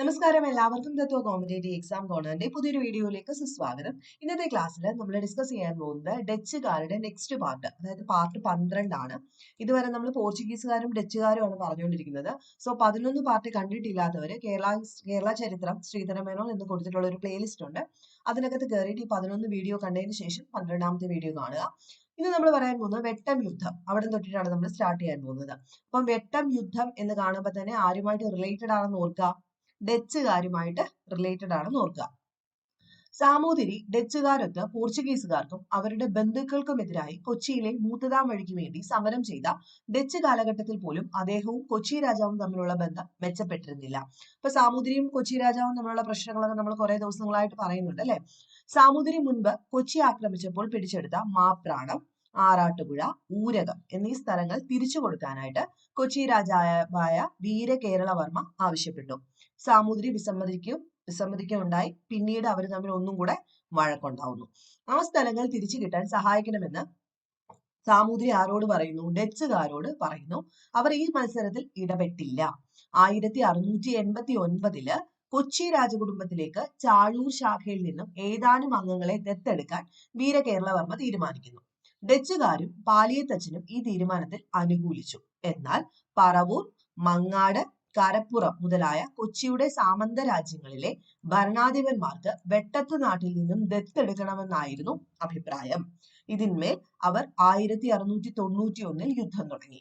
നമസ്കാരം. എല്ലാവർക്കും തത്വ competitive exam കോർണറിന്റെ പുതിയൊരു വീഡിയോയിലേക്ക് സുസ്വാഗതം. ഇന്നത്തെ ക്ലാസ്സിൽ നമ്മൾ ഡിസ്കസ് ചെയ്യാൻ പോകുന്നത് ഡച്ചുകാരുടെ നെക്സ്റ്റ് പാർട്ട് അതായത് പാർട്ട് പന്ത്രണ്ടാണ്. ഇതുവരെ നമ്മൾ പോർച്ചുഗീസുകാരും ഡച്ചുകാരുമാണ് പറഞ്ഞുകൊണ്ടിരിക്കുന്നത്. സോ പതിനൊന്ന് പാർട്ട് കണ്ടിട്ടില്ലാത്തവർ കേരള കേരള ചരിത്രം ശ്രീധരമേനോൻ എന്ന് കൊടുത്തിട്ടുള്ള ഒരു പ്ലേലിസ്റ്റ് ഉണ്ട്. അതിനകത്ത് കയറിയിട്ട് ഈ പതിനൊന്ന് വീഡിയോ കണ്ടതിന് ശേഷം പന്ത്രണ്ടാമത്തെ വീഡിയോ കാണുക. ഇന്ന് നമ്മൾ പറയാൻ പോകുന്നത് വെട്ടം യുദ്ധം. അവിടെ തൊട്ടിട്ടാണ് നമ്മൾ സ്റ്റാർട്ട് ചെയ്യാൻ പോകുന്നത്. അപ്പം വെട്ടം യുദ്ധം എന്ന് കാണുമ്പോൾ തന്നെ ആരുമായിട്ട് റിലേറ്റഡ് ആണെന്ന് ഓർക്കുക? ഡച്ചുകാരുമായിട്ട് റിലേറ്റഡ് ആണെന്ന് ഓർക്കുക. സാമൂതിരി ഡച്ചുകാരൊത്ത് പോർച്ചുഗീസുകാർക്കും അവരുടെ ബന്ധുക്കൾക്കുമെതിരായി കൊച്ചിയിലെ മൂത്തതാം വഴിക്ക് വേണ്ടി സമരം ചെയ്ത ഡച്ച് കാലഘട്ടത്തിൽ പോലും അദ്ദേഹവും കൊച്ചി രാജാവും തമ്മിലുള്ള ബന്ധം മെച്ചപ്പെട്ടിരുന്നില്ല. അപ്പൊ സാമൂതിരിയും കൊച്ചി രാജാവും തമ്മിലുള്ള പ്രശ്നങ്ങളൊക്കെ നമ്മൾ കുറെ ദിവസങ്ങളായിട്ട് പറയുന്നുണ്ട് അല്ലെ? സാമൂതിരി മുൻപ് കൊച്ചി ആക്രമിച്ചപ്പോൾ പിടിച്ചെടുത്ത മാപ്രാണം ആറാട്ടുപുഴ ഊരകം എന്നീ സ്ഥലങ്ങൾ തിരിച്ചു കൊടുക്കാനായിട്ട് കൊച്ചി രാജാവായ വീരകേരളവർമ്മ ആവശ്യപ്പെട്ടു. സാമൂതിരി വിസമ്മതിക്കും വിസമ്മതിക്കുമുണ്ടായി പിന്നീട് അവർ തമ്മിൽ ഒന്നും കൂടെ വഴക്കുണ്ടാവുന്നു. ആ സ്ഥലങ്ങൾ തിരിച്ചു കിട്ടാൻ സഹായിക്കണമെന്ന് സാമൂതിരി ആരോട് പറയുന്നു ഡച്ചുകാരോട് പറയുന്നു. അവർ ഈ മത്സരത്തിൽ ഇടപെട്ടില്ല. ആയിരത്തി അറുന്നൂറ്റി എൺപത്തി ഒൻപതിൽ കൊച്ചി രാജകുടുംബത്തിലേക്ക് ചാഴൂർ ശാഖയിൽ നിന്നും ഏതാനും അംഗങ്ങളെ ദത്തെടുക്കാൻ വീരകേരളവർമ്മ തീരുമാനിക്കുന്നു. ഡച്ചുകാരും പാലിയത്തച്ഛനും ഈ തീരുമാനത്തിൽ അനുകൂലിച്ചു. എന്നാൽ പറവൂർ മങ്ങാട് കരപ്പുറം മുതലായ കൊച്ചിയുടെ സാമന്ത രാജ്യങ്ങളിലെ ഭരണാധിപന്മാർക്ക് വെട്ടത്ത് നാട്ടിൽ നിന്നും ദത്തെടുക്കണമെന്നായിരുന്നു അഭിപ്രായം. ഇതിന്മേൽ അവർ ആയിരത്തി അറുന്നൂറ്റി തൊണ്ണൂറ്റി ഒന്നിൽ യുദ്ധം തുടങ്ങി.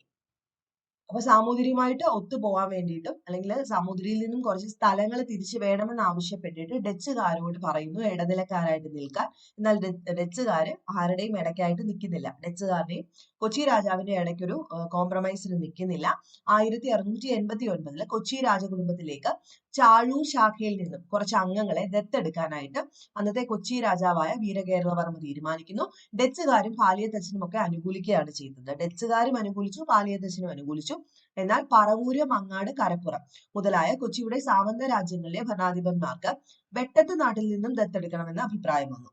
അപ്പൊ സാമൂതിരിയുമായിട്ട് ഒത്തുപോകാൻ വേണ്ടിയിട്ടും അല്ലെങ്കിൽ സാമൂതിരിയിൽ നിന്നും കുറച്ച് സ്ഥലങ്ങൾ തിരിച്ചു വേണമെന്ന് ആവശ്യപ്പെട്ടിട്ട് ഡച്ചുകാരോട് പറയുന്നു ഇടനിലക്കാരായിട്ട് നിൽക്കാൻ. എന്നാൽ ഡച്ചുകാര് ആരുടെയും ഇടയ്ക്കായിട്ട് നിൽക്കുന്നില്ല. ഡച്ചുകാരുടെയും കൊച്ചി രാജാവിന്റെ ഇടയ്ക്കൊരു കോംപ്രമൈസിന് നിൽക്കുന്നില്ല. ആയിരത്തി അറുന്നൂറ്റി എൺപത്തി ഒൻപതിൽ കൊച്ചി രാജകുടുംബത്തിലേക്ക് ചാഴൂർ ശാഖയിൽ നിന്നും കുറച്ച് അംഗങ്ങളെ ദത്തെടുക്കാനായിട്ട് അന്നത്തെ കൊച്ചി രാജാവായ വീരകേരളവർമ്മ തീരുമാനിക്കുന്നു. ഡച്ചുകാരും പാലിയത്തച്ഛനും ഒക്കെ അനുകൂലിക്കുകയാണ് ചെയ്യുന്നത് ഡച്ചുകാരും അനുകൂലിച്ചു പാലിയത്തച്ഛനും അനുകൂലിച്ചു. എന്നാൽ പറവൂര് മങ്ങാട് കരപ്പുറം മുതലായ കൊച്ചിയുടെ സാമന്ത രാജ്യങ്ങളിലെ ഭരണാധിപന്മാർക്ക് വെട്ടത്ത് നാട്ടിൽ നിന്നും ദത്തെടുക്കണമെന്ന അഭിപ്രായം വന്നു.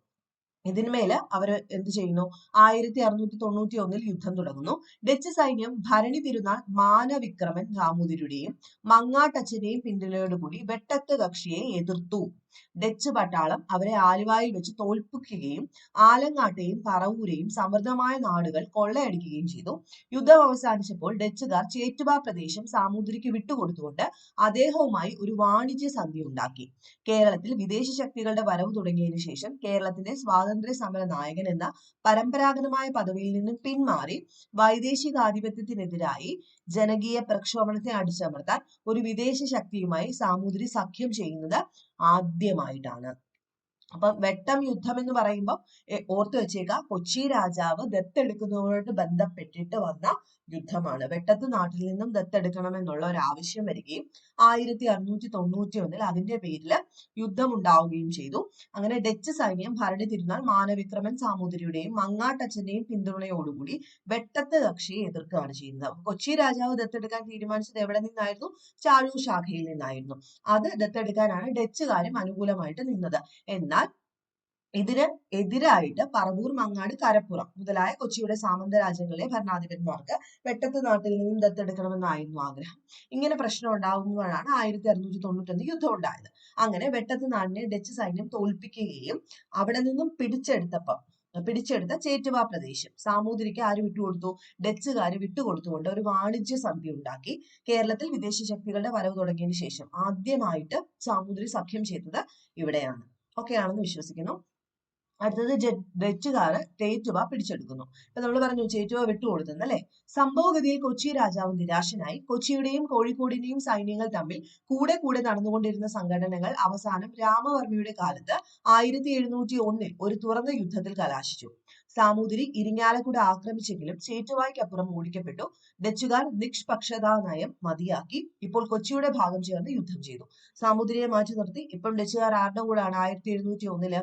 ഇതിന്മേൽ അവർ എന്ത് ചെയ്യുന്നു? ആയിരത്തി അറുന്നൂറ്റി തൊണ്ണൂറ്റി ഒന്നിൽ യുദ്ധം തുടങ്ങുന്നു. ഡച്ച് സൈന്യം ഭരണി തിരുനാൾ മാനവിക്രമൻ ദാമോദരുടെയും മങ്ങാട്ടച്ഛനെയും പിന്തുണയോടുകൂടി വെട്ടത്ത് കക്ഷിയെ എതിർത്തു. ഡച്ച് പട്ടാളം അവരെ ആലുവായിൽ വെച്ച് തോൽപ്പിക്കുകയും ആലങ്ങാട്ടെയും പറവൂരെയും സമൃദ്ധമായ നാടുകൾ കൊള്ളയടിക്കുകയും ചെയ്തു. യുദ്ധം അവസാനിച്ചപ്പോൾ ഡച്ചുകാർ ചേറ്റുബ പ്രദേശം സാമൂതിരിക്ക് വിട്ടുകൊടുത്തുകൊണ്ട് അദ്ദേഹവുമായി ഒരു വാണിജ്യ സന്ധി ഉണ്ടാക്കി. കേരളത്തിൽ വിദേശ ശക്തികളുടെ വരവ് തുടങ്ങിയതിനു ശേഷം കേരളത്തിന്റെ സ്വാതന്ത്ര്യ സമര നായകൻ എന്ന പരമ്പരാഗതമായ പദവിയിൽ നിന്നും പിന്മാറി വൈദേശികാധിപത്യത്തിനെതിരായി ജനകീയ പ്രക്ഷോഭണത്തെ അടിച്ചമർത്താൻ ഒരു വിദേശ ശക്തിയുമായി സാമൂതിരി സഖ്യം ചെയ്യുന്നത് ആദ്യമായിട്ടാണ് അപ്പൊ വെട്ടം യുദ്ധം എന്ന് പറയുമ്പോൾ ഓർത്തു വെച്ചേക്ക കൊച്ചി രാജാവ് ദത്തെടുക്കുന്നതോട് ബന്ധപ്പെട്ടിട്ട് വന്ന യുദ്ധമാണ്. വെട്ടത്ത് നാട്ടിൽ നിന്നും ദത്തെടുക്കണം എന്നുള്ള ഒരു ആവശ്യം വരികയും ആയിരത്തി അറുന്നൂറ്റി തൊണ്ണൂറ്റി ഒന്നിൽ അതിന്റെ പേരിൽ യുദ്ധം ഉണ്ടാവുകയും ചെയ്തു. അങ്ങനെ ഡച്ച് സൈന്യം ഭരണി തിരുനാൾ മാനവിക്രമൻ സാമൂതിരിയുടെയും മങ്ങാട്ടച്ഛന്റെയും പിന്തുണയോടുകൂടി വെട്ടത്ത് കക്ഷിയെ എതിർക്കുകയാണ് ചെയ്യുന്നത്. കൊച്ചി രാജാവ് ദത്തെടുക്കാൻ തീരുമാനിച്ചത് എവിടെ നിന്നായിരുന്നു? ചാഴൂർ ശാഖയിൽ നിന്നായിരുന്നു. അത് ദത്തെടുക്കാനാണ് ഡച്ചുകാരും അനുകൂലമായിട്ട് നിന്നത്. എന്നാൽ ഇതിന് എതിരായിട്ട് പറവൂർ മങ്ങാട് കരപ്പുറം മുതലായ കൊച്ചിയുടെ സാമന്ത രാജ്യങ്ങളിലെ ഭരണാധിപന്മാർക്ക് വെട്ടത്ത് നാട്ടിൽ നിന്നും ദത്തെടുക്കണമെന്നായിരുന്നു ആഗ്രഹം. ഇങ്ങനെ പ്രശ്നം ഉണ്ടാകുമ്പോഴാണ് ആയിരത്തി അറുന്നൂറ്റി തൊണ്ണൂറ്റൊന്ന് യുദ്ധം ഉണ്ടായത്. അങ്ങനെ വെട്ടത്ത് നാടിനെ ഡച്ച് സൈന്യം തോൽപ്പിക്കുകയും അവിടെ നിന്നും പിടിച്ചെടുത്തപ്പം പിടിച്ചെടുത്ത ചേറ്റുവ പ്രദേശം. സാമൂതിരിക്ക് ആര് വിട്ടുകൊടുത്തു? ഡച്ചുകാർ വിട്ടുകൊടുത്തുകൊണ്ട് ഒരു വാണിജ്യ സന്ധി ഉണ്ടാക്കി. കേരളത്തിൽ വിദേശ ശക്തികളുടെ വരവ് തുടങ്ങിയതിനു ശേഷം ആദ്യമായിട്ട് സാമൂതിരി സഖ്യം ചെയ്തത് ഇവിടെയാണ്. ഓക്കെ ആണെന്ന് വിശ്വസിക്കുന്നു. അടുത്തത് ഡച്ചുകാർ ചേറ്റുവ പിടിച്ചെടുക്കുന്നു. ഇപ്പൊ നമ്മൾ പറഞ്ഞു ചേറ്റുവ വിട്ടുകൊടുത്തെന്ന് അല്ലെ സംഭവഗതിയിൽ കൊച്ചി രാജാവ് നിരാശനായി. കൊച്ചിയുടെയും കോഴിക്കോടിന്റെയും സൈന്യങ്ങൾ തമ്മിൽ കൂടെ കൂടെ നടന്നുകൊണ്ടിരുന്ന സംഘടനകൾ അവസാനം രാമവർമ്മയുടെ കാലത്ത് ആയിരത്തി എഴുന്നൂറ്റി ഒന്നിൽ ഒരു തുറന്ന യുദ്ധത്തിൽ കലാശിച്ചു. സാമൂതിരി ഇരിങ്ങാലക്കുട ആക്രമിച്ചെങ്കിലും ചേറ്റുവായ്ക്കപ്പുറം ഓടിക്കപ്പെട്ടു ഡച്ചുകാർ നിഷ്പക്ഷതാ നയം മതിയാക്കി. ഇപ്പോൾ കൊച്ചിയുടെ ഭാഗം ചേർന്ന് യുദ്ധം ചെയ്തു. സാമൂതിരിയെ മാറ്റി നിർത്തി. ഇപ്പം ഡച്ചുകാർ ആരുടെ കൂടെയാണ് ആയിരത്തി എഴുന്നൂറ്റി ഒന്നിൽ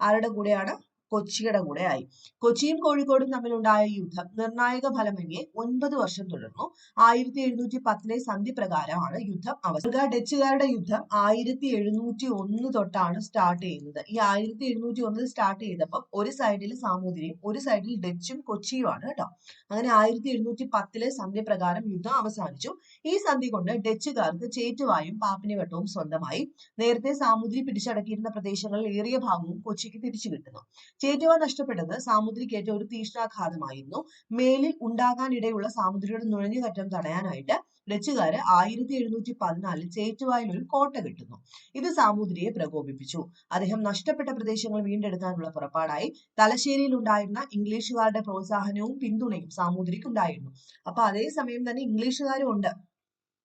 ആരുടെ കൂടെയാണ് കൊച്ചിയുടെ കൂടെ ആയി. കൊച്ചിയും കോഴിക്കോടും തമ്മിലുണ്ടായ യുദ്ധം നിർണായക ഫലമന്യേ ഒൻപത് വർഷം തുടർന്നു. ആയിരത്തി എഴുന്നൂറ്റി പത്തിലെ സന്ധി പ്രകാരമാണ് യുദ്ധം അവസാന. ഡച്ചുകാരുടെ യുദ്ധം ആയിരത്തി എഴുന്നൂറ്റി ഒന്ന് തൊട്ടാണ് സ്റ്റാർട്ട് ചെയ്യുന്നത്. ഈ ആയിരത്തി എഴുന്നൂറ്റി ഒന്നിൽ സ്റ്റാർട്ട് ചെയ്തപ്പോൾ ഒരു സൈഡിൽ സാമൂതിരിയും ഒരു സൈഡിൽ ഡച്ചും കൊച്ചിയുമാണ് കേട്ടോ. അങ്ങനെ ആയിരത്തി എഴുന്നൂറ്റി പത്തിലെ സന്ധി പ്രകാരം യുദ്ധം അവസാനിച്ചു. ഈ സന്ധി കൊണ്ട് ഡച്ചുകാർക്ക് ചേറ്റുവായും പാപ്പിനിവട്ടവും സ്വന്തമായി. നേരത്തെ സാമൂതിരി പിടിച്ചടക്കിയിരുന്ന പ്രദേശങ്ങളിൽ ഏറിയ ഭാഗവും കൊച്ചിക്ക് തിരിച്ചു കിട്ടുന്നു. ചേറ്റുവ നഷ്ടപ്പെട്ടത് സാമുദ്രിക്കേറ്റ ഒരു തീഷ്ണാഘാതമായിരുന്നു. മേലിൽ ഉണ്ടാകാനിടയുള്ള സാമുദ്രിയുടെ നുഴഞ്ഞുകറ്റം തടയാനായിട്ട് ഡച്ചുകാര് ആയിരത്തി എഴുന്നൂറ്റി പതിനാലിൽ ചേറ്റുവായിൽ ഒരു കോട്ട കെട്ടുന്നു. ഇത് സാമൂതിരിയെ പ്രകോപിപ്പിച്ചു. അദ്ദേഹം നഷ്ടപ്പെട്ട പ്രദേശങ്ങൾ വീണ്ടെടുക്കാനുള്ള പുറപ്പാടായി തലശ്ശേരിയിൽ ഉണ്ടായിരുന്ന ഇംഗ്ലീഷുകാരുടെ പ്രോത്സാഹനവും പിന്തുണയും സാമൂതിരിക്ക് ഉണ്ടായിരുന്നു അപ്പൊ അതേസമയം തന്നെ ഇംഗ്ലീഷുകാരും ഉണ്ട്.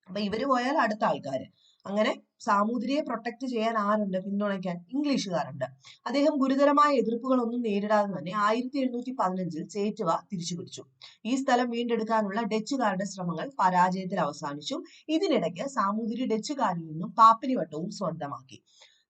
അപ്പൊ ഇവർ പോയാൽ അടുത്ത ആൾക്കാര്. അങ്ങനെ സാമൂതിരിയെ പ്രൊട്ടക്ട് ചെയ്യാൻ ആരുണ്ട്? പിന്തുണയ്ക്കാൻ ഇംഗ്ലീഷുകാരുണ്ട്. അദ്ദേഹം ഗുരുതരമായ എതിർപ്പുകളൊന്നും നേരിടാതെ തന്നെ ആയിരത്തി എഴുന്നൂറ്റി പതിനഞ്ചിൽ ചേറ്റുവ തിരിച്ചുപിടിച്ചു. ഈ സ്ഥലം വീണ്ടെടുക്കാനുള്ള ഡച്ചുകാരുടെ ശ്രമങ്ങൾ പരാജയത്തിൽ അവസാനിച്ചു. ഇതിനിടയ്ക്ക് സാമൂതിരി ഡച്ചുകാരിൽ നിന്നും പാപ്പിനിവട്ടവും സ്വന്തമാക്കി.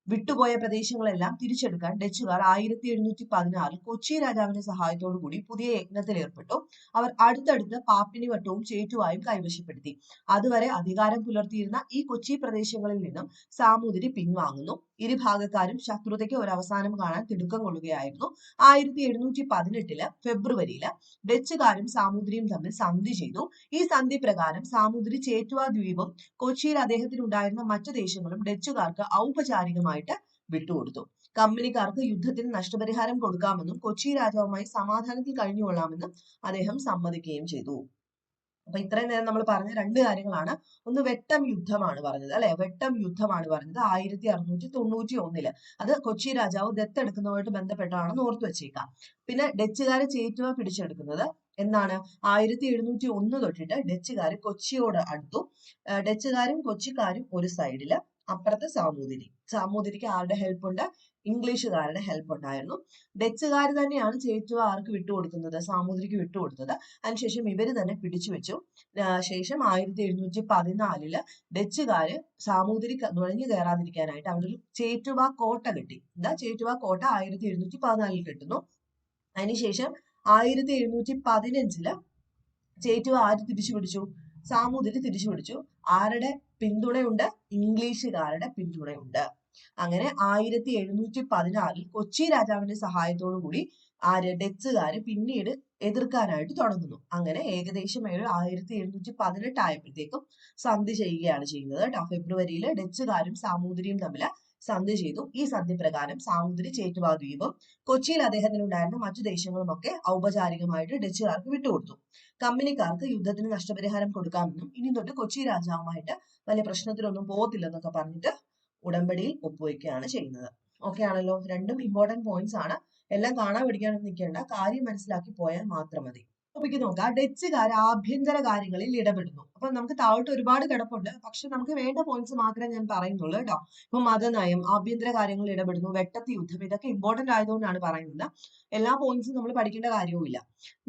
വിട്ടുപോയ പ്രദേശങ്ങളെല്ലാം തിരിച്ചെടുക്കാൻ ഡച്ചുകാർ ആയിരത്തി എഴുന്നൂറ്റി പതിനാറിൽ കൊച്ചി രാജാവിന്റെ സഹായത്തോടു കൂടി പുതിയ യജ്ഞത്തിൽ ഏർപ്പെട്ടു. അവർ അടുത്തടുത്ത് പാപ്പിനിവട്ടവും ചേറ്റുവായും കൈവശപ്പെടുത്തി. അതുവരെ അധികാരം പുലർത്തിയിരുന്ന ഈ കൊച്ചി പ്രദേശങ്ങളിൽ നിന്നും സാമൂതിരി പിൻവാങ്ങുന്നു. ഇരുഭാഗക്കാരും ശത്രുതയ്ക്ക് ഒരു അവസാനം കാണാൻ തിടുക്കം കൊള്ളുകയായിരുന്നു. ആയിരത്തി എഴുന്നൂറ്റി പതിനെട്ടിൽ ഫെബ്രുവരിയിൽ ഡച്ചുകാരും സാമൂതിരിയും തമ്മിൽ സന്ധി ചെയ്തു. ഈ സന്ധി പ്രകാരം സാമൂതിരി ചേറ്റുവ ദ്വീപും കൊച്ചിയിൽ അദ്ദേഹത്തിനുണ്ടായിരുന്ന മറ്റു ദേശങ്ങളും ഡച്ചുകാർക്ക് ഔപചാരികമായിട്ട് വിട്ടുകൊടുത്തു. കമ്പനിക്കാർക്ക് യുദ്ധത്തിന് നഷ്ടപരിഹാരം കൊടുക്കാമെന്നും കൊച്ചി രാജാവുമായി സമാധാനത്തിൽ കഴിഞ്ഞുകൊള്ളാമെന്നും അദ്ദേഹം സമ്മതിക്കുകയും ചെയ്തു. അപ്പൊ ഇത്രയും നേരം നമ്മൾ പറഞ്ഞ രണ്ട് കാര്യങ്ങളാണ്. ഒന്ന് വെട്ടം യുദ്ധമാണ് പറഞ്ഞത് അല്ലെ? വെട്ടം യുദ്ധമാണ് പറഞ്ഞത്. ആയിരത്തി അറുന്നൂറ്റി തൊണ്ണൂറ്റി ഒന്നിൽ. അത് കൊച്ചി രാജാവ് ദത്തെടുക്കുന്നതുമായിട്ട് ബന്ധപ്പെട്ടാണെന്ന് ഓർത്തു വെച്ചേക്കാം. പിന്നെ ഡച്ചുകാരെ ചേറ്റുവ പിടിച്ചെടുക്കുന്നത് എന്നാണ്. ആയിരത്തി എഴുന്നൂറ്റി ഒന്ന് തൊട്ടിട്ട് ഡച്ചുകാർ കൊച്ചിയോട് അടുത്തു. ഡച്ചുകാരും കൊച്ചിക്കാരും ഒരു സൈഡിൽ അപ്പുറത്ത് സാമൂതിരി. സാമൂതിരിക്ക് ആരുടെ ഹെൽപ്പ് ഉണ്ട്? ഇംഗ്ലീഷുകാരുടെ ഹെൽപ്പ് ഉണ്ടായിരുന്നു. ഡച്ചുകാർ തന്നെയാണ് ചേറ്റുവ ആർക്ക് വിട്ടുകൊടുക്കുന്നത് സാമൂതിരിക്ക് വിട്ടുകൊടുത്തത് അതിനുശേഷം ഇവർ തന്നെ പിടിച്ചു വെച്ചു. ശേഷം ആയിരത്തി എഴുന്നൂറ്റി പതിനാലിൽ ഡച്ചുകാര് സാമൂതിരി നുഴഞ്ഞു കയറാതിരിക്കാനായിട്ട് അവിടെ ഒരു ചേറ്റുവ കോട്ട കെട്ടി. എന്താ ചേറ്റുവ കോട്ട ആയിരത്തി എഴുന്നൂറ്റി പതിനാലിൽ കെട്ടുന്നു. അതിനുശേഷം ആയിരത്തി എഴുന്നൂറ്റി പതിനഞ്ചിൽ ചേറ്റുവ ആര് തിരിച്ചു പിടിച്ചു? സാമൂതിരി തിരിച്ചു പിടിച്ചു. ആരുടെ പിന്തുണയുണ്ട്? ഇംഗ്ലീഷുകാരുടെ പിന്തുണയുണ്ട്. അങ്ങനെ ആയിരത്തി എഴുന്നൂറ്റി പതിനാറിൽ കൊച്ചി രാജാവിന്റെ സഹായത്തോടു കൂടി ആര് ഡച്ചുകാര് പിന്നീട് എതിർക്കാനായിട്ട് തുടങ്ങുന്നു. അങ്ങനെ ഏകദേശം ഒരു ആയിരത്തി എഴുന്നൂറ്റി പതിനെട്ട് ആയപ്പോഴത്തേക്കും സന്ധി ചെയ്യുകയാണ് ചെയ്യുന്നത് കേട്ടോ. ഫെബ്രുവരിയിൽ ഡച്ചുകാരും സാമൂതിരിയും തമ്മിൽ സന്ധി ചെയ്തു. ഈ സന്ധി പ്രകാരം സാമൂതിരി ചേറ്റുവാ ദ്വീപും കൊച്ചിയിൽ അദ്ദേഹത്തിനുണ്ടായിരുന്ന മറ്റു ദേശങ്ങളും ഒക്കെ ഔപചാരികമായിട്ട് ഡച്ചുകാർക്ക് വിട്ടുകൊടുത്തു. കമ്പനിക്കാർക്ക് യുദ്ധത്തിന് നഷ്ടപരിഹാരം കൊടുക്കാമെന്നും ഇനി തൊട്ട് കൊച്ചി രാജാവുമായിട്ട് വലിയ പ്രശ്നത്തിലൊന്നും പോകത്തില്ലെന്നൊക്കെ പറഞ്ഞിട്ട് ഉടമ്പടിയിൽ ഒപ്പുവെക്കുകയാണ് ചെയ്യുന്നത്. ഓക്കെ ആണല്ലോ? രണ്ടും ഇമ്പോർട്ടന്റ് പോയിന്റ്സ് ആണ്. എല്ലാം കാണാൻ പഠിക്കാനൊന്നും നിൽക്കേണ്ട. കാര്യം മനസ്സിലാക്കി പോയാൽ മാത്രം മതി. ടോപ്പിക്ക് നോക്കാം ഡച്ചുകാർ ആഭ്യന്തര കാര്യങ്ങളിൽ ഇടപെടുന്നു. അപ്പൊ നമുക്ക് താഴോട്ട് ഒരുപാട് കിടപ്പുണ്ട്. പക്ഷെ നമുക്ക് വേണ്ട പോയിന്റ്സ് മാത്രമേ ഞാൻ പറയുന്നുള്ളൂ കേട്ടോ. ഇപ്പൊ മതനയം ആഭ്യന്തര കാര്യങ്ങളിൽ ഇടപെടുന്നു വെട്ടത്തി യുദ്ധം ഇതൊക്കെ ഇമ്പോർട്ടന്റ് ആയതുകൊണ്ടാണ് പറയുന്നത്. എല്ലാ പോയിന്റ്സും നമ്മൾ പഠിക്കേണ്ട കാര്യവുമില്ല.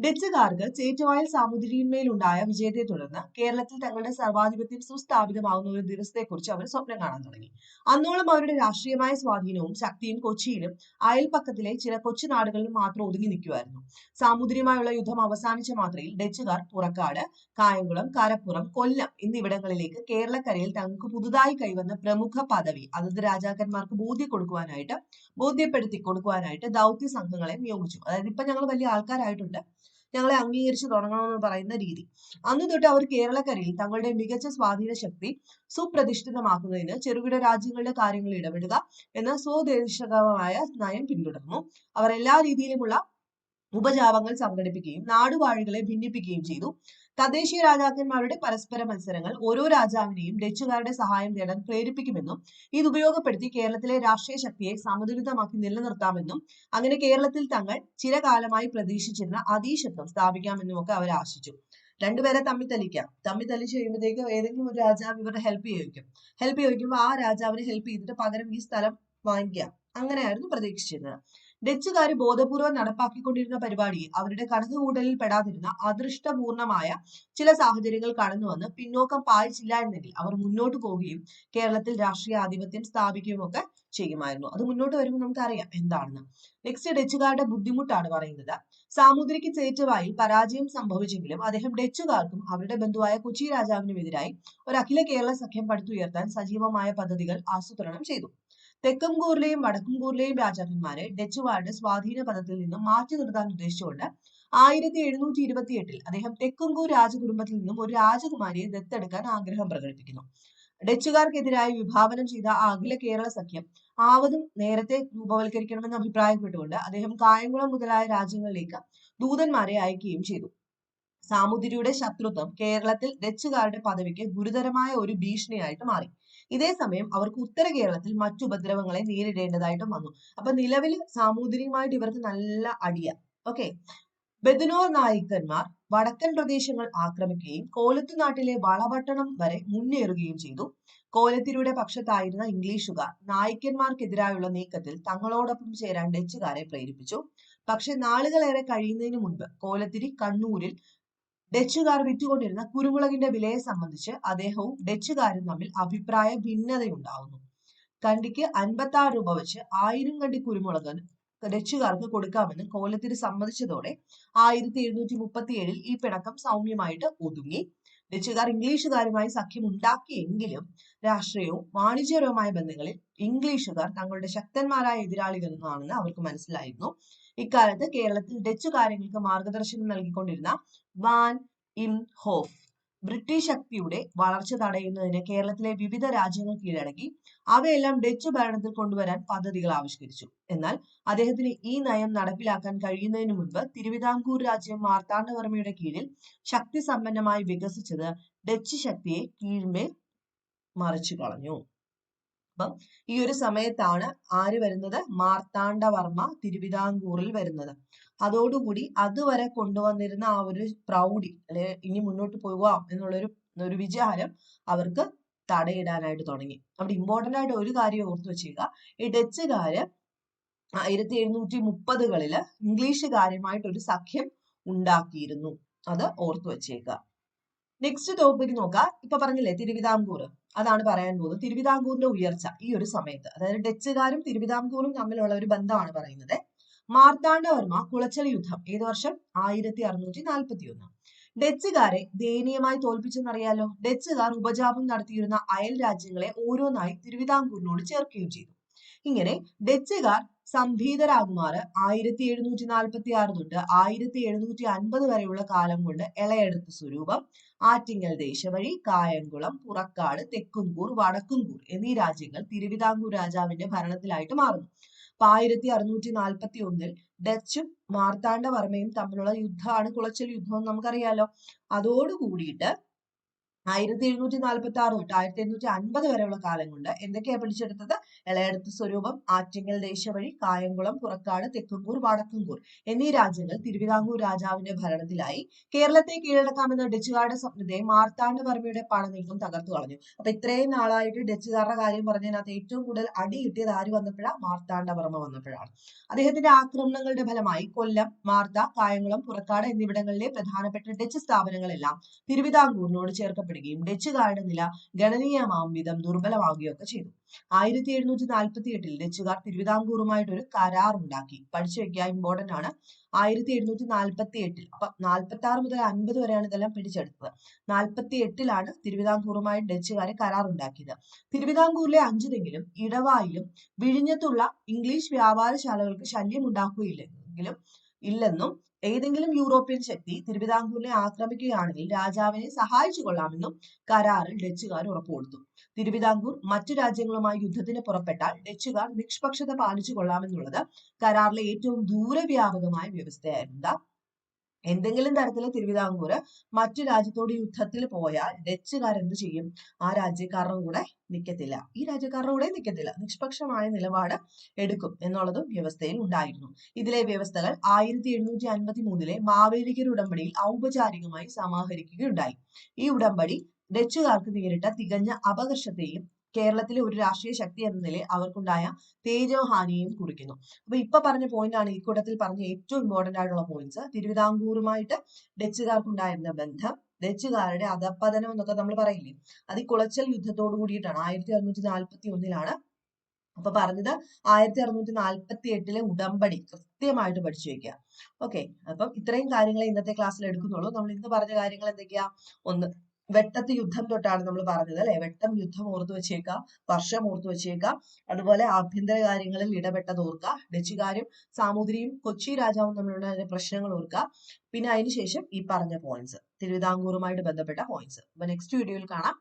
ഡച്ചുകാർക്ക് ചേറ്റുവായൽ സാമുദ്രിന്മേൽ ഉണ്ടായ വിജയത്തെ തുടർന്ന് കേരളത്തിൽ തങ്ങളുടെ സർവാധിപത്യം സുസ്ഥാപിതമാകുന്ന ഒരു ദിവസത്തെക്കുറിച്ച് അവർ സ്വപ്നം കാണാൻ തുടങ്ങി. അന്നോളം അവരുടെ രാഷ്ട്രീയമായ സ്വാധീനവും ശക്തിയും കൊച്ചിയിലും അയൽപ്പക്കത്തിലെ ചില കൊച്ചു നാടുകളിലും മാത്രം ഒതുങ്ങി നിൽക്കുമായിരുന്നു. സാമുദ്രിയുമായുള്ള യുദ്ധം അവസാനിച്ച മാത്രയിൽ ഡച്ചുകാർ പുറക്കാട് കായംകുളം കരപ്പുറം കൊല്ലം എന്നിവിടങ്ങളിലേക്ക് കേരളക്കരയിൽ തങ്ങൾക്ക് പുതുതായി കൈവന്ന പ്രമുഖ പദവി അതത് രാജാക്കന്മാർക്ക് ബോധ്യം കൊടുക്കുവാനായിട്ട് ബോധ്യപ്പെടുത്തി കൊടുക്കുവാനായിട്ട് ദൗത്യ സംഘങ്ങളെ നിയോഗിച്ചു. അതായത് ഇപ്പൊ ഞങ്ങൾ വലിയ ആൾക്കാരായിട്ടുണ്ട്. ഞങ്ങളെ അംഗീകരിച്ചു തുടങ്ങണമെന്ന് പറയുന്ന രീതി. അന്ന് തൊട്ട് അവർ കേരളക്കരയിൽ തങ്ങളുടെ മികച്ച സ്വാധീന ശക്തി സുപ്രതിഷ്ഠിതമാക്കുന്നതിന് ചെറുകിട രാജ്യങ്ങളുടെ കാര്യങ്ങളിൽ ഇടപെടുക എന്ന സ്വദേശകമായ നയം പിന്തുടർന്നു. അവർ എല്ലാ രീതിയിലുമുള്ള ഉപജാപങ്ങൾ സംഘടിപ്പിക്കുകയും നാടുവാഴികളെ ഭിന്നിപ്പിക്കുകയും ചെയ്തു. തദ്ദേശീയ രാജാക്കന്മാരുടെ പരസ്പര മത്സരങ്ങൾ ഓരോ രാജാവിനെയും ഡച്ചുകാരുടെ സഹായം തേടാൻ പ്രേരിപ്പിക്കുമെന്നും ഇത് ഉപയോഗപ്പെടുത്തി കേരളത്തിലെ രാഷ്ട്രീയ ശക്തിയെ സമതുലിതമാക്കി നിലനിർത്താമെന്നും അങ്ങനെ കേരളത്തിൽ തങ്ങൾ ചിരകാലമായി പ്രതീക്ഷിച്ചിരുന്ന അതീശത്വം സ്ഥാപിക്കാമെന്നും ഒക്കെ അവർ ആശിച്ചു. രണ്ടുപേരെ തമ്മിൽ തല്ലിക്കാം തമ്മിൽ തല്ലിച്ച് കഴിയുമ്പോഴത്തേക്ക് ഏതെങ്കിലും ഒരു രാജാവ് ഇവരുടെ ഹെൽപ്പ് ചോദിക്കും ഹെൽപ്പ് ചോദിക്കുമ്പോൾ ആ രാജാവിനെ ഹെൽപ്പ് ചെയ്തിട്ട് പകരം ഈ സ്ഥലം വാങ്ങിക്കാം. അങ്ങനെയായിരുന്നു പ്രതീക്ഷിച്ചിരുന്നത്. ഡച്ചുകാർ ബോധപൂർവം നടപ്പാക്കിക്കൊണ്ടിരുന്ന പരിപാടി അവരുടെ കണക്കുകൂട്ടലിൽ പെടാതിരുന്ന അദൃഷ്ടപൂർണമായ ചില സാഹചര്യങ്ങൾ കടന്നു വന്ന് പിന്നോക്കം പായിച്ചില്ല എന്നെങ്കിൽ അവർ മുന്നോട്ട് പോവുകയും കേരളത്തിൽ രാഷ്ട്രീയ ആധിപത്യം സ്ഥാപിക്കുകയും ഒക്കെ ചെയ്യുമായിരുന്നു. അത് മുന്നോട്ട് വരുമ്പോൾ നമുക്കറിയാം എന്താണെന്ന്. നെക്സ്റ്റ് ഡച്ചുകാരുടെ ബുദ്ധിമുട്ടാണ് പറയുന്നത്. സാമുദ്രിക്ക് ചേറ്റുവായിൽ പരാജയം സംഭവിച്ചെങ്കിലും അദ്ദേഹം ഡച്ചുകാർക്കും അവരുടെ ബന്ധുവായ കൊച്ചി രാജാവിനുമെതിരായി ഒരു അഖില കേരള സഖ്യം പടുത്തുയർത്താൻ സജീവമായ പദ്ധതികൾ ആസൂത്രണം ചെയ്തു. തെക്കംകൂറിലെയും വടക്കുംകൂറിലെയും രാജാക്കന്മാരെ ഡച്ചുകാരുടെ സ്വാധീന പദത്തിൽ നിന്നും മാറ്റി നിർത്താൻ ഉദ്ദേശിച്ചുകൊണ്ട് ആയിരത്തി എഴുന്നൂറ്റി ഇരുപത്തി എട്ടിൽ അദ്ദേഹം തെക്കുംകൂർ രാജകുടുംബത്തിൽ നിന്നും ഒരു രാജകുമാരിയെ ദത്തെടുക്കാൻ ആഗ്രഹം പ്രകടിപ്പിക്കുന്നു. ഡച്ചുകാർക്കെതിരായി വിഭാവനം ചെയ്ത അഖില കേരള സഖ്യം ആവതും നേരത്തെ രൂപവൽക്കരിക്കണമെന്ന് അഭിപ്രായപ്പെട്ടുകൊണ്ട് അദ്ദേഹം കായംകുളം മുതലായ രാജ്യങ്ങളിലേക്ക് ദൂതന്മാരെ അയക്കുകയും ചെയ്തു. സാമൂതിരിയുടെ ശത്രുത്വം കേരളത്തിൽ ഡച്ചുകാരുടെ പദവിക്ക് ഗുരുതരമായ ഒരു ഭീഷണിയായിട്ട് മാറി. ഇതേ സമയം അവർക്ക് ഉത്തര കേരളത്തിൽ മറ്റു ഉപദ്രവങ്ങളെ നേരിടേണ്ടതായിട്ടും വന്നു. അപ്പൊ നിലവിൽ സാമൂതിരിയുമായിട്ട് ഇവർക്ക് നല്ല അടിയ. ഓക്കെ? ബദനോർ നായിക്കന്മാർ വടക്കൻ പ്രദേശങ്ങൾ ആക്രമിക്കുകയും കോലത്തു നാട്ടിലെ വളപട്ടണം വരെ മുന്നേറുകയും ചെയ്തു. കോലത്തിരുടെ പക്ഷത്തായിരുന്ന ഇംഗ്ലീഷുകാർ നായിക്കന്മാർക്കെതിരായുള്ള നീക്കത്തിൽ തങ്ങളോടൊപ്പം ചേരാൻ ഡച്ചുകാരെ പ്രേരിപ്പിച്ചു. പക്ഷെ നാളുകളേറെ കഴിയുന്നതിന് മുൻപ് കോലത്തിരി കണ്ണൂരിൽ ഡച്ചുകാർ വിറ്റുകൊണ്ടിരുന്ന കുരുമുളകിന്റെ വിലയെ സംബന്ധിച്ച് അദ്ദേഹവും ഡച്ചുകാരും തമ്മിൽ അഭിപ്രായ ഭിന്നതയുണ്ടാവുന്നു. കണ്ടിക്ക് അൻപത്തി ആറ് രൂപ വെച്ച് ആയിരം കണ്ടി കുരുമുളക് ഡച്ചുകാർക്ക് കൊടുക്കാമെന്ന് കോലത്തിന് സമ്മതിച്ചതോടെ ആയിരത്തി എഴുന്നൂറ്റി മുപ്പത്തി ഏഴിൽ ഈ പിണക്കം സൗമ്യമായിട്ട് ഒതുങ്ങി. ഡച്ചുകാർ ഇംഗ്ലീഷുകാരുമായി സഖ്യം ഉണ്ടാക്കിയെങ്കിലും രാഷ്ട്രീയവും വാണിജ്യപരവുമായ ബന്ധങ്ങളിൽ ഇംഗ്ലീഷുകാർ തങ്ങളുടെ ശക്തന്മാരായ എതിരാളികളാണെന്ന് അവർക്ക് മനസ്സിലായിരുന്നു. ഇക്കാലത്ത് കേരളത്തിൽ ഡച്ച് കാര്യങ്ങൾക്ക് മാർഗദർശനം നൽകിക്കൊണ്ടിരുന്ന വാൻ ഇം ഹോഫ് ബ്രിട്ടീഷ് ശക്തിയുടെ വളർച്ച തടയുന്നതിന് കേരളത്തിലെ വിവിധ രാജ്യങ്ങൾ കീഴടക്കി. അവയെല്ലാം ഡച്ച് ഭരണത്തിൽ കൊണ്ടുവരാൻ പദ്ധതികൾ ആവിഷ്കരിച്ചു. എന്നാൽ അദ്ദേഹത്തിന് ഈ നയം നടപ്പിലാക്കാൻ കഴിയുന്നതിന് മുൻപ് തിരുവിതാംകൂർ രാജ്യം മാർത്താണ്ഡവർമ്മയുടെ കീഴിൽ ശക്തി സമ്പന്നമായി വികസിച്ചത് ഡച്ച് ശക്തിയെ കീഴ്മേൽ മറിച്ചു കളഞ്ഞു. അപ്പം ഈ ഒരു സമയത്താണ് ആര് വരുന്നത്? മാർത്താണ്ഡവർമ്മ തിരുവിതാംകൂറിൽ വരുന്നത്. അതോടുകൂടി അതുവരെ കൊണ്ടുവന്നിരുന്ന ആ ഒരു പ്രൗഢി അല്ലെ ഇനി മുന്നോട്ട് പോകാം എന്നുള്ളൊരു ഒരു വിചാരം അവർക്ക് തടയിടാനായിട്ട് തുടങ്ങി. അവിടെ ഇമ്പോർട്ടന്റ് ആയിട്ട് ഒരു കാര്യം ഓർത്തു വെച്ചേക്കുക ഈ ഡച്ചുകാര് ആയിരത്തി എഴുന്നൂറ്റി മുപ്പതുകളിൽ ഇംഗ്ലീഷുകാരുമായിട്ട് ഒരു സഖ്യം ഉണ്ടാക്കിയിരുന്നു. അത് ഓർത്തു വെച്ചേക്കുക നെക്സ്റ്റ് ടോപ്പിക്ക് നോക്കാം. ഇപ്പൊ പറഞ്ഞില്ലേ തിരുവിതാംകൂർ അതാണ് പറയാൻ പോകുന്നത്. തിരുവിതാംകൂറിന്റെ ഉയർച്ച ഈ ഒരു സമയത്ത്. അതായത് ഡച്ചുകാരും തിരുവിതാംകൂറും തമ്മിലുള്ള ഒരു ബന്ധമാണ് പറയുന്നത്. മാർത്താണ്ഡവർമ്മ കുളച്ചൽ യുദ്ധം. ഏത് വർഷം? ആയിരത്തി അറുന്നൂറ്റി നാൽപ്പത്തി ഒന്ന് ഡച്ചുകാരെ ദയനീയമായി തോൽപ്പിച്ചെന്നറിയാലോ? ഡച്ചുകാർ ഉപജാപം നടത്തിയിരുന്ന അയൽ രാജ്യങ്ങളെ ഓരോന്നായി തിരുവിതാംകൂറിനോട് ചേർക്കുകയും ചെയ്തു. ഇങ്ങനെ ഡച്ചുകാർ സംഭീതരാകുമാറ് ആയിരത്തി എഴുന്നൂറ്റി നാൽപ്പത്തി ആറ് തൊട്ട് ആയിരത്തി എഴുന്നൂറ്റി അൻപത് വരെയുള്ള കാലം കൊണ്ട് ഇളയെടുത്ത സ്വരൂപം. ആറ്റിങ്ങൽ ദേശവഴി കായംകുളം പുറക്കാട് തെക്കുംകൂർ വടക്കുംകൂർ എന്നീ രാജ്യങ്ങൾ തിരുവിതാംകൂർ രാജാവിന്റെ ഭരണത്തിലായിട്ട് മാറുന്നു. അപ്പൊ ആയിരത്തി അറുന്നൂറ്റി നാൽപ്പത്തി ഒന്നിൽ ഡച്ചും മാർത്താണ്ഡവർമ്മയും തമ്മിലുള്ള യുദ്ധമാണ് കുളച്ചൽ യുദ്ധം നമുക്കറിയാലോ. അതോട് കൂടിയിട്ട് ആയിരത്തി എഴുന്നൂറ്റി നാൽപ്പത്തി ആറ് തൊട്ട് ആയിരത്തി എണ്ണൂറ്റി അൻപത് വരെയുള്ള കാലം കൊണ്ട് എന്തൊക്കെയാ പിടിച്ചെടുത്തത്? ഇളയടത്ത് സ്വരൂപം ആറ്റിങ്ങൽ ദേശവഴി കായംകുളം പുറക്കാട് തെക്കുംകൂർ വടക്കുംകൂർ എന്നീ രാജ്യങ്ങൾ തിരുവിതാംകൂർ രാജാവിന്റെ ഭരണത്തിലായി. കേരളത്തെ കീഴടക്കാമെന്ന ഡച്ചുകാരുടെ സ്വപ്നത്തെ മാർത്താണ്ഡവർമ്മയുടെ പണനീക്കം തകർത്തു കളഞ്ഞു. അപ്പൊ ഇത്രയും നാളായിട്ട് ഡച്ചുകാരുടെ കാര്യം പറഞ്ഞതിനകത്ത് ഏറ്റവും കൂടുതൽ അടി കിട്ടിയത് ആര് വന്നപ്പോഴാണ് മാർത്താണ്ഡവർമ്മ വന്നപ്പോഴാണ്. അദ്ദേഹത്തിന്റെ ആക്രമണങ്ങളുടെ ഫലമായി കൊല്ലം മാർത്ത കായംകുളം പുറക്കാട് എന്നിവിടങ്ങളിലെ പ്രധാനപ്പെട്ട ഡച്ച് സ്ഥാപനങ്ങളെല്ലാം തിരുവിതാംകൂറിനോട് ചേർക്കപ്പെടുകയും ഡച്ചുകാരുടെ നില ഗണനീയമാം വിധം ദുർബലമാവുകയൊക്കെ ചെയ്തു. ആയിരത്തി എഴുന്നൂറ്റി നാൽപ്പത്തി എട്ടിൽ ഡച്ചുകാർ തിരുവിതാംകൂറുമായിട്ട് ഒരു കരാർ ഉണ്ടാക്കി പഠിച്ചു വെക്കുക ഇമ്പോർട്ടന്റ് ആണ്. ആയിരത്തി എഴുന്നൂറ്റി നാൽപ്പത്തി എട്ടിൽ അപ്പൊ നാൽപ്പത്തി ആറ് മുതൽ അൻപത് വരെയാണ് ഇതെല്ലാം പിടിച്ചെടുത്തത്. നാൽപ്പത്തി എട്ടിലാണ് തിരുവിതാംകൂറുമായി ഡച്ചുകാരെ കരാർ ഉണ്ടാക്കിയത് തിരുവിതാംകൂറിലെ അഞ്ചുതെങ്കിലും ഇടവായിലും വിഴിഞ്ഞത്തുള്ള ഇംഗ്ലീഷ് വ്യാപാരശാലകൾക്ക് ശല്യം ഉണ്ടാക്കുകയില്ലെങ്കിലും ഇല്ലെന്നും ഏതെങ്കിലും യൂറോപ്യൻ ശക്തി തിരുവിതാംകൂറിനെ ആക്രമിക്കുകയാണെങ്കിൽ രാജാവിനെ സഹായിച്ചു കൊള്ളാമെന്നും കരാറിൽ ഡച്ചുകാർ ഉറപ്പുകൊടുത്തു തിരുവിതാംകൂർ മറ്റു രാജ്യങ്ങളുമായി യുദ്ധത്തിന് പുറപ്പെട്ടാൽ ഡച്ചുകാർ നിഷ്പക്ഷത പാലിച്ചു കൊള്ളാമെന്നുള്ളത് കരാറിലെ ഏറ്റവും ദൂരവ്യാപകമായ വ്യവസ്ഥയായിരുന്നു എന്തെങ്കിലും തരത്തിൽ തിരുവിതാംകൂർ മറ്റു രാജ്യത്തോട് യുദ്ധത്തിൽ പോയാൽ ഡച്ചുകാർ എന്ത് ചെയ്യും? ആ രാജ്യക്കാരുടെ കൂടെ നിൽക്കത്തില്ല ഈ രാജ്യക്കാരുടെ കൂടെ നിൽക്കത്തില്ല നിഷ്പക്ഷമായ നിലപാട് എടുക്കും എന്നുള്ളതും വ്യവസ്ഥയിൽ ഉണ്ടായിരുന്നു. ഇതിലെ വ്യവസ്ഥകൾ ആയിരത്തി എഴുന്നൂറ്റി അൻപത്തി മൂന്നിലെ മാവേലിക്കർ ഉടമ്പടിയിൽ ഔപചാരികമായി സമാഹരിക്കുകയുണ്ടായി. ഈ ഉടമ്പടി ഡച്ചുകാർക്ക് നേരിട്ട തികഞ്ഞ അപകർഷത്തെയും കേരളത്തിലെ ഒരു രാഷ്ട്രീയ ശക്തി എന്ന നിലയിൽ അവർക്കുണ്ടായ തേജോഹാനിയും കുറിക്കുന്നു. അപ്പൊ ഇപ്പൊ പറഞ്ഞ പോയിന്റ് ആണ് ഈ പറഞ്ഞ ഏറ്റവും ഇമ്പോർട്ടന്റ് ആയിട്ടുള്ള പോയിന്റ്സ് തിരുവിതാംകൂറുമായിട്ട് ഡച്ചുകാർക്കുണ്ടായിരുന്ന ബന്ധം ഡച്ചുകാരുടെ അധപ്പതനം എന്നൊക്കെ നമ്മൾ പറയില്ലേ? അത് കുളച്ചൽ യുദ്ധത്തോട് കൂടിയിട്ടാണ്. ആയിരത്തി അറുന്നൂറ്റി നാൽപ്പത്തി ഒന്നിലാണ് അപ്പൊ പറഞ്ഞത് ആയിരത്തി അറുന്നൂറ്റി നാൽപ്പത്തി എട്ടിലെ ഉടമ്പടി കൃത്യമായിട്ട് പഠിച്ചു വെക്കുക. ഓക്കെ അപ്പം ഇത്രയും കാര്യങ്ങളെ ഇന്നത്തെ ക്ലാസ്സിൽ എടുക്കുന്നുള്ളൂ. നമ്മൾ ഇന്ന് പറഞ്ഞ കാര്യങ്ങൾ എന്തൊക്കെയാ? ഒന്ന് വെട്ടത്ത് യുദ്ധം തൊട്ടാണ് നമ്മൾ പറഞ്ഞത് അല്ലെ? വെട്ടം യുദ്ധം ഓർത്തു വെച്ചേക്കാം വർഷം ഓർത്തു വെച്ചേക്കാം അതുപോലെ ആഭ്യന്തര കാര്യങ്ങളിൽ ഇടപെട്ടത് ഓർക്കുക ഡച്ചുകാരും സാമൂതിരിയും കൊച്ചി രാജാവും തമ്മിലുള്ള പ്രശ്നങ്ങൾ ഓർക്കുക പിന്നെ അതിനുശേഷം ഈ പറഞ്ഞ പോയിന്റ്സ് തിരുവിതാംകൂറുമായിട്ട് ബന്ധപ്പെട്ട പോയിന്റ്സ് അപ്പൊ നെക്സ്റ്റ് വീഡിയോയിൽ കാണാം.